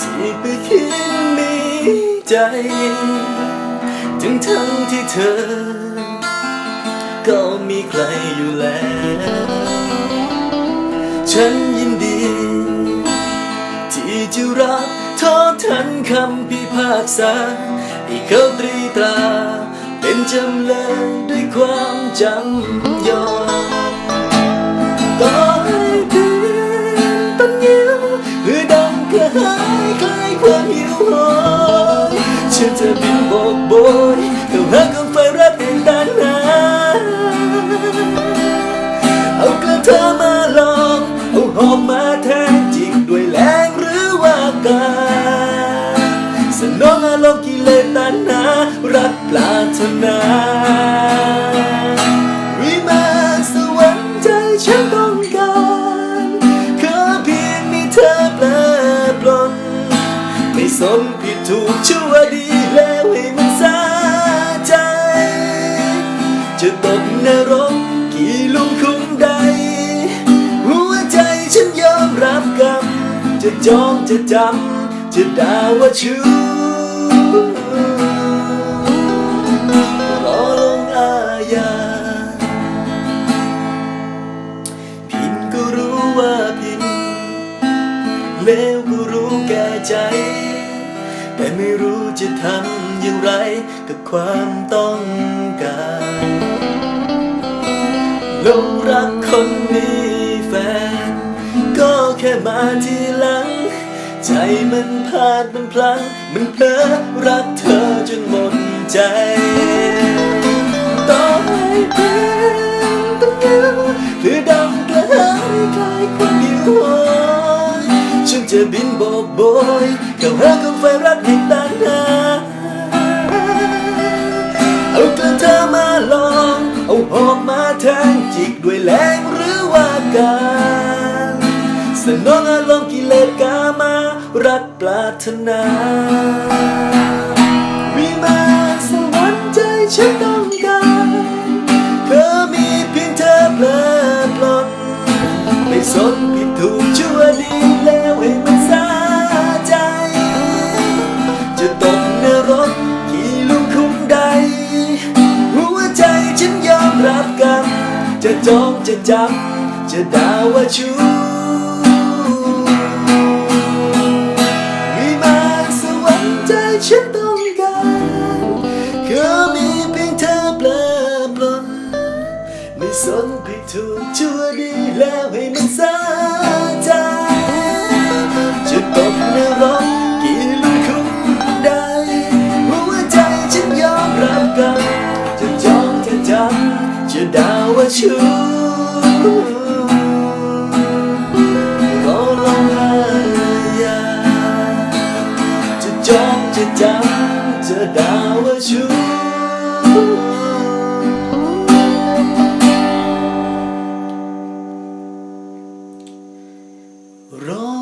ที่ไปคิดมีใจ ถึงทั้งที่เธอ ก็มีใครอยู่แล้ว ฉันยินดี ที่จะรับทอดทันคำพิพากษาอีเขาตรีตรา เป็นจำเลยด้วยความจำ สนองอารมณ์กิเลสตัณหารักปรารถนาวิมานสวรรค์ใจฉันต้องการขอเพียงมีเธอแปลปลนไม่สนผิดถูกชั่วดีแล้วให้มันสาใจ จะตกนรกกี่ลุมคุ้มใด หัวใจฉันยอมรับกรรมจะจองจะจำจะด่าว่าชู้ รอลงอาญาผิดก็รู้ว่าผิดเลวก็รู้แก่ใจ แต่ไม่รู้จะทำอย่างไรกับความต้องการหลงรักคนมีแฟน ก็แค่มาทีหลัง ใจมันพลาดมันพลังมันเพลอรักเธอจนหมดใจต่อให้เป็นต้องยืนหรือดำกระหายคลายความหิวโหยฉันจะบินโบกโบยเข้าหากับไฟรักแห่งตันหาเอากระเธอมาลองเอาหอกมาแทงจิกด้วยแรงหรือว่าการสนองอารมณ์ รักปรารถนา วิมานสวรรค์ใจฉันต้องการเธอมีเพียงเธอเพลิดเพลนไม่สนผิดถูกชั่วดีแล้วให้มันสาใจ จะตกนรกกี่ลุมคุ้มใด หัวใจฉันยอมรับกรรมจะจองจะจำจะด่าว่าชู้ แล้วให้มันสาใจจะตกนรกกี่ลุมคุ้มใดหัวใจฉันยอมรับกัน จะจองจะจำจะด่าว่าชู้ร Run.